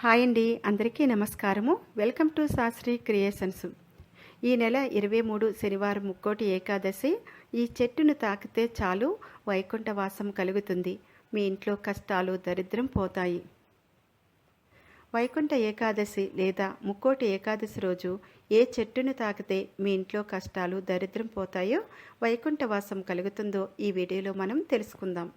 Hi అండి. అందరికీ నమస్కారము. Welcome to Shastri creations. ఈ నెల ఇరవై మూడు శనివారం ముక్కోటి ఏకాదశి. ఈ చెట్టును తాకితే చాలు వైకుంఠవాసం కలుగుతుంది. మీ ఇంట్లో కష్టాలు దరిద్రం పోతాయి. వైకుంఠ ఏకాదశి లేదా ముక్కోటి ఏకాదశి రోజు ఏ చెట్టును తాకితే మీ ఇంట్లో కష్టాలు దరిద్రం పోతాయో వైకుంఠవాసం కలుగుతుందో ఈ వీడియోలో మనం తెలుసుకుందాం.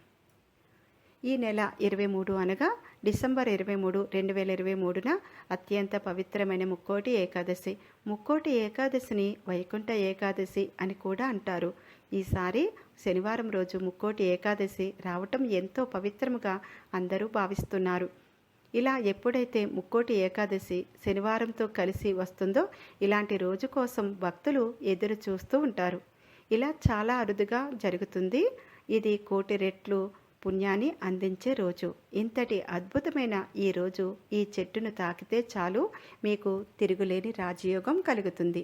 ఈ నెల ఇరవై మూడు అనగా డిసెంబర్ ఇరవై మూడు రెండు వేల ఇరవై మూడున అత్యంత పవిత్రమైన ముక్కోటి ఏకాదశి. ముక్కోటి ఏకాదశిని వైకుంఠ ఏకాదశి అని కూడా అంటారు. ఈసారి శనివారం రోజు ముక్కోటి ఏకాదశి రావటం ఎంతో పవిత్రముగా అందరూ భావిస్తున్నారు. ఇలా ఎప్పుడైతే ముక్కోటి ఏకాదశి శనివారంతో కలిసి వస్తుందో ఇలాంటి రోజు కోసం భక్తులు ఎదురు చూస్తూ ఉంటారు. ఇలా చాలా అరుదుగా జరుగుతుంది. ఇది కోటి రెట్లు పుణ్యాన్ని అందించే రోజు. ఇంతటి అద్భుతమైన ఈ రోజు ఈ చెట్టును తాకితే చాలు మీకు తిరుగులేని రాజయోగం కలుగుతుంది.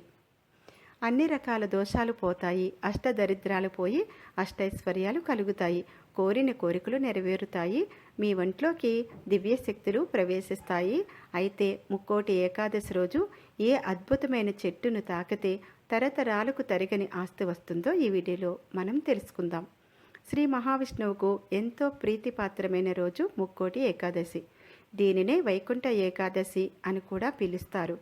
అన్ని రకాల దోషాలు పోతాయి. అష్టదరిద్రాలు పోయి అష్టైశ్వర్యాలు కలుగుతాయి. కోరిన కోరికలు నెరవేరుతాయి. మీ ఒంట్లోకి దివ్య శక్తులు ప్రవేశిస్తాయి. అయితే ముక్కోటి ఏకాదశి రోజు ఏ అద్భుతమైన చెట్టును తాకితే తరతరాలకు తరగని ఆస్తి వస్తుందో ఈ వీడియోలో మనం తెలుసుకుందాం. శ్రీ మహావిష్ణువుకు ఎంతో ప్రీతిపాత్రమైన రోజు ముక్కోటి ఏకాదశి. దీనినే వైకుంఠ ఏకాదశి అని కూడా పిలుస్తారు.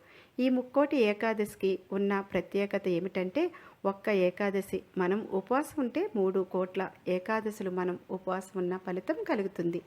ఈ ముక్కోటి ఏకాదశికి ఉన్న ప్రత్యేకత ఏమిటంటే ఒక్క ఏకాదశి మనం ఉపవాసం ఉంటే మూడు కోట్ల ఏకాదశులు మనం ఉపవాసం ఉన్న ఫలితం కలుగుతుంది.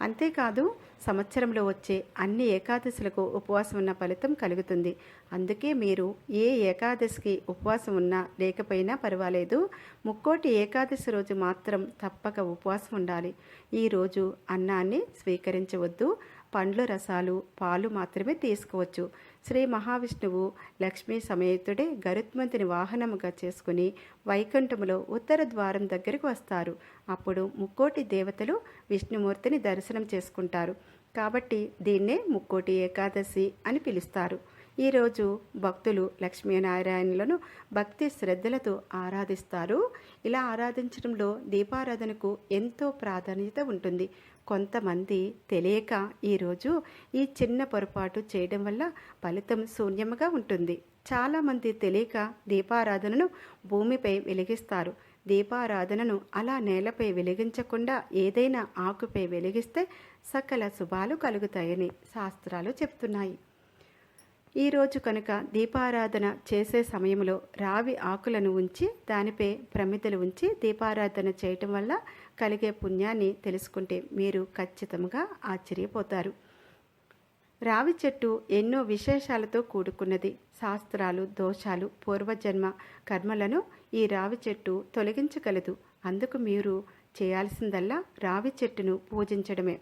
అంతేకాదు సంవత్సరంలో వచ్చే అన్ని ఏకాదశులకు ఉపవాసం ఉన్న ఫలితం కలుగుతుంది. అందుకే మీరు ఏ ఏకాదశికి ఉపవాసం ఉన్నా లేకపోయినా పర్వాలేదు. ముక్కోటి ఏకాదశి రోజు మాత్రం తప్పక ఉపవాసం ఉండాలి. ఈరోజు అన్నాన్ని స్వీకరించవద్దు. పండ్ల రసాలు పాలు మాత్రమే తీసుకోవచ్చు. శ్రీ మహావిష్ణువు లక్ష్మీ సమేతుడే గరుత్మంతుని వాహనముగా చేసుకుని వైకుంఠములో ఉత్తర ద్వారం దగ్గరకు వస్తారు. అప్పుడు ముక్కోటి దేవతలు విష్ణుమూర్తిని దర్శనం చేసుకుంటారు. కాబట్టి దీన్నే ముక్కోటి ఏకాదశి అని పిలుస్తారు. ఈరోజు భక్తులు లక్ష్మీనారాయణులను భక్తి శ్రద్ధలతో ఆరాధిస్తారు. ఇలా ఆరాధించడంలో దీపారాధనకు ఎంతో ప్రాధాన్యత ఉంటుంది. కొంతమంది తెలియక ఈరోజు ఈ చిన్న పొరపాటు చేయడం వల్ల ఫలితం శూన్యముగా ఉంటుంది. చాలామంది తెలియక దీపారాధనను భూమిపై వెలిగిస్తారు. దీపారాధనను అలా నేలపై వెలిగించకుండా ఏదైనా ఆకుపై వెలిగిస్తే సకల శుభాలు కలుగుతాయని శాస్త్రాలు చెప్తున్నాయి. ఈరోజు కనుక దీపారాధన చేసే సమయంలో రావి ఆకులను ఉంచి దానిపై ప్రమిదలు ఉంచి దీపారాధన చేయటం వల్ల కలిగే పుణ్యాన్ని తెలుసుకుంటే మీరు ఖచ్చితంగా ఆశ్చర్యపోతారు. రావి చెట్టు ఎన్నో విశేషాలతో కూడుకున్నది. శాస్త్రాలు దోషాలు పూర్వజన్మ కర్మలను ఈ రావి చెట్టు తొలగించగలదు. అందుకు మీరు చేయాల్సిందల్లా రావి చెట్టును పూజించడమే.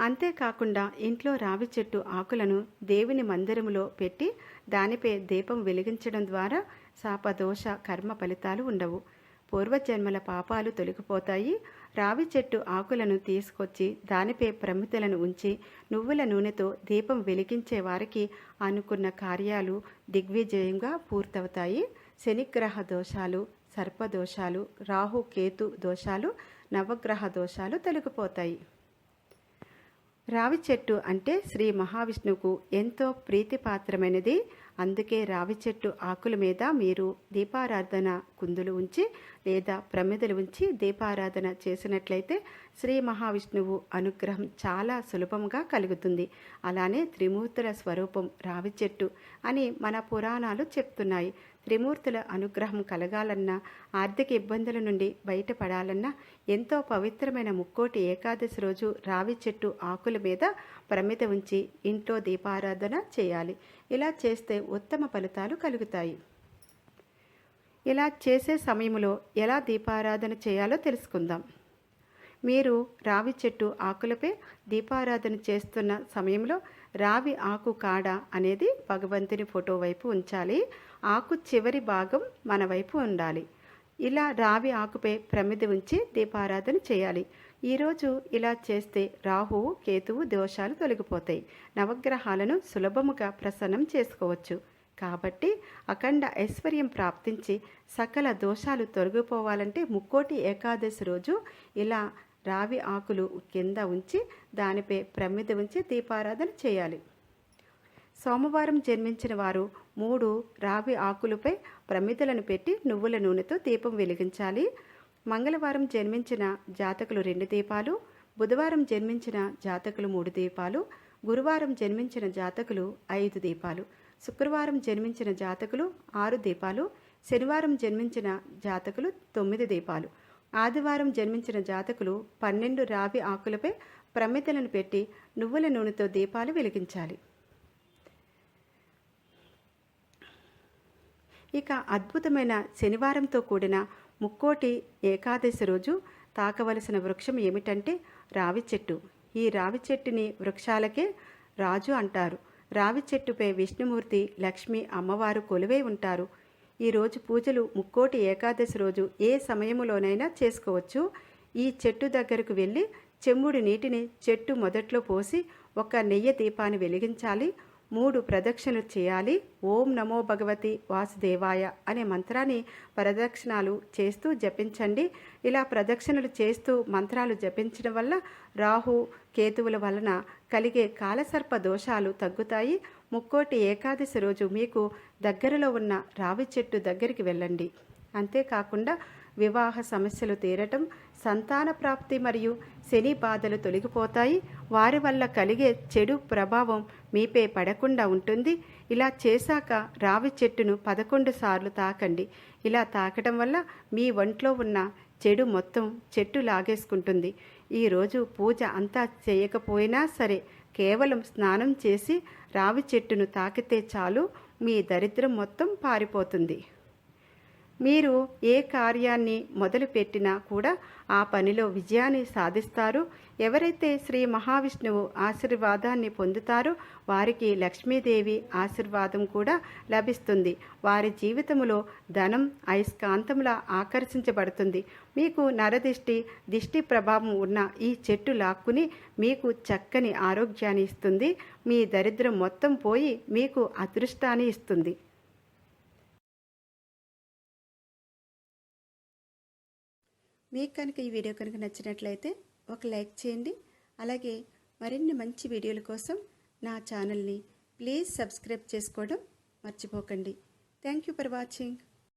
అంతేకాకుండా ఇంట్లో రావి చెట్టు ఆకులను దేవుని మందిరములో పెట్టి దానిపై దీపం వెలిగించడం ద్వారా శాపదోష కర్మ ఫలితాలు ఉండవు. పూర్వజన్మల పాపాలు తొలగిపోతాయి. రావి చెట్టు ఆకులను తీసుకొచ్చి దానిపై ప్రమితలను ఉంచి నువ్వుల నూనెతో దీపం వెలిగించే వారికి అనుకున్న కార్యాలు దిగ్విజయంగా పూర్తవుతాయి. శనిగ్రహ దోషాలు సర్పదోషాలు రాహు కేతు దోషాలు నవగ్రహ దోషాలు తొలగిపోతాయి. రావి చెట్టు అంటే శ్రీ మహావిష్ణువుకు ఎంతో ప్రీతిపాత్రమైనది. అందుకే రావి చెట్టు ఆకుల మీద మీరు దీపారాధన కుందులు ఉంచి లేదా ప్రమిదలు ఉంచి దీపారాధన చేసినట్లయితే శ్రీ మహావిష్ణువు అనుగ్రహం చాలా సులభంగా కలుగుతుంది. అలానే త్రిమూర్తుల స్వరూపం రావి చెట్టు అని మన పురాణాలు చెప్తున్నాయి. త్రిమూర్తుల అనుగ్రహం కలగాలన్నా ఆర్థిక ఇబ్బందుల నుండి బయటపడాలన్నా ఎంతో పవిత్రమైన ముక్కోటి ఏకాదశి రోజు రావి చెట్టు ఆకుల మీద ప్రమిద ఉంచి ఇంట్లో దీపారాధన చేయాలి. ఇలా చేస్తే ఉత్తమ ఫలితాలు కలుగుతాయి. ఇలా చేసే సమయంలో ఎలా దీపారాధన చేయాలో తెలుసుకుందాం. మీరు రావి చెట్టు ఆకులపై దీపారాధన చేస్తున్న సమయంలో రావి ఆకు కాడ అనేది భగవంతుని ఫోటో వైపు ఉంచాలి. ఆకు చివరి భాగం మన వైపు ఉండాలి. ఇలా రావి ఆకుపై ప్రమిది ఉంచి దీపారాధన చేయాలి. ఈరోజు ఇలా చేస్తే రాహువు కేతువు దోషాలు తొలగిపోతాయి. నవగ్రహాలను సులభముగా ప్రసన్నం చేసుకోవచ్చు. కాబట్టి అఖండ ఐశ్వర్యం ప్రాప్తించి సకల దోషాలు తొలగిపోవాలంటే ముక్కోటి ఏకాదశి రోజు ఇలా రావి ఆకులు కింద ఉంచి దానిపై ప్రమిద ఉంచి దీపారాధన చేయాలి. సోమవారం జన్మించిన వారు మూడు రావి ఆకులపై ప్రమిదలను పెట్టి నువ్వుల నూనెతో దీపం వెలిగించాలి. మంగళవారం జన్మించిన జాతకులు రెండు దీపాలు బుధవారం జన్మించిన జాతకులు మూడు దీపాలు గురువారం జన్మించిన జాతకులు ఐదు దీపాలు. శుక్రవారం జన్మించిన జాతకులు ఆరు దీపాలు శనివారం జన్మించిన జాతకులు తొమ్మిది దీపాలు. ఆదివారం జన్మించిన జాతకులు పన్నెండు రావి ఆకులపై ప్రమితలను పెట్టి నువ్వుల నూనెతో దీపాలు వెలిగించాలి. ఇక అద్భుతమైన శనివారంతో కూడిన ముక్కోటి ఏకాదశి రోజు తాకవలసిన వృక్షం ఏమిటంటే రావి చెట్టు. ఈ రావి చెట్టుని వృక్షాలకే రాజు అంటారు. రావి చెట్టుపై విష్ణుమూర్తి లక్ష్మి అమ్మవారు కొలువై ఉంటారు. ఈరోజు పూజలు ముక్కోటి ఏకాదశి రోజు ఏ సమయములోనైనా చేసుకోవచ్చు. ఈ చెట్టు దగ్గరకు వెళ్ళి చెమ్ముడు నీటిని చెట్టు మొదట్లో పోసి ఒక నెయ్యి దీపాన్ని వెలిగించాలి. మూడు ప్రదక్షిణలు చేయాలి. ఓం నమో భగవతి వాసుదేవాయ అనే మంత్రాన్ని ప్రదక్షిణాలు చేస్తూ జపించండి. ఇలా ప్రదక్షిణలు చేస్తూ మంత్రాలు జపించడం వల్ల రాహు కేతువుల వలన కలిగే కాలసర్ప దోషాలు తగ్గుతాయి. ముక్కోటి ఏకాదశి రోజు మీకు దగ్గరలో ఉన్న రావి చెట్టు దగ్గరికి వెళ్ళండి. అంతేకాకుండా వివాహ సమస్యలు తీరటం సంతాన ప్రాప్తి మరియు శని బాధలు తొలగిపోతాయి. వారి వల్ల కలిగే చెడు ప్రభావం మీపై పడకుండా ఉంటుంది. ఇలా చేశాక రావి చెట్టును పదకొండు సార్లు తాకండి. ఇలా తాకడం వల్ల మీ ఒంట్లో ఉన్న చెడు మొత్తం చెట్టు లాగేసుకుంటుంది. ఈరోజు పూజ అంతా చేయకపోయినా సరే కేవలం స్నానం చేసి రావి చెట్టును తాకితే చాలు మీ దరిద్రం మొత్తం పారిపోతుంది. మీరు ఏ కార్యాన్ని మొదలుపెట్టినా కూడా ఆ పనిలో విజయాన్ని సాధిస్తారు. ఎవరైతే శ్రీ మహావిష్ణువు ఆశీర్వాదాన్ని పొందుతారో వారికి లక్ష్మీదేవి ఆశీర్వాదం కూడా లభిస్తుంది. వారి జీవితంలో ధనం అయస్కాంతంలా ఆకర్షించబడుతుంది. మీకు నరదిష్టి దిష్టి ప్రభావం ఉన్న ఈ చెట్టు లాక్కుని మీకు చక్కని ఆరోగ్యాన్ని ఇస్తుంది. మీ దరిద్రం మొత్తం పోయి మీకు అదృష్టాన్ని ఇస్తుంది. మీకు కనుక ఈ వీడియో కనుక నచ్చినట్లయితే ఒక లైక్ చేయండి. అలాగే మరిన్ని మంచి వీడియోల కోసం నా ఛానల్ని ప్లీజ్ సబ్స్క్రైబ్ చేసుకోవడం మర్చిపోకండి. Thank you for watching.